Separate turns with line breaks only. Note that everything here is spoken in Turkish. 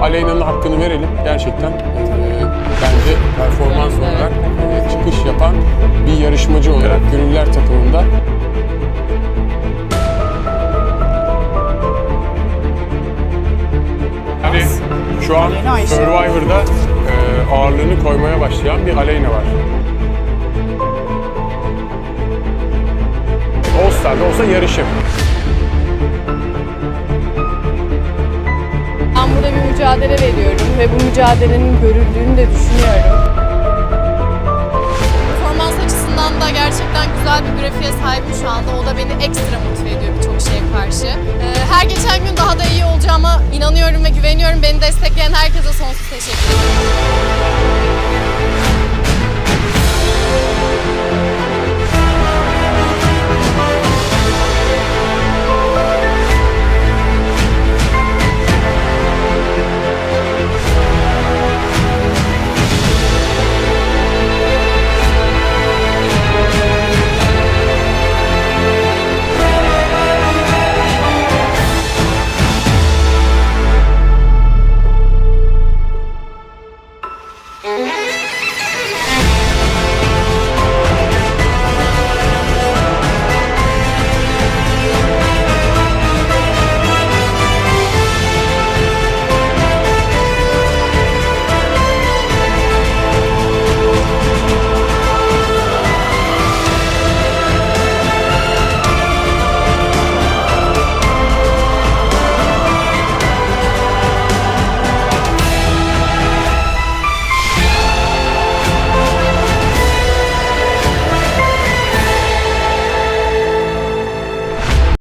Aleyna'nın hakkını verelim. Gerçekten e, bence performans olarak e, çıkış yapan bir yarışmacı olarak Gönüller takımında Yani şu an. Survivor'da e, ağırlığını koymaya başlayan bir Aleyna var. All Star'da olsa yarışır.
Mücadele veriyorum ve bu mücadelenin görüldüğünü de düşünüyorum.
Performans açısından da gerçekten güzel bir grafiğe sahibim şu anda. O da beni ekstra motive ediyor birçok şeye karşı. Ee, her geçen gün daha da iyi olacağıma inanıyorum ve güveniyorum. Beni destekleyen herkese sonsuz teşekkür ederim.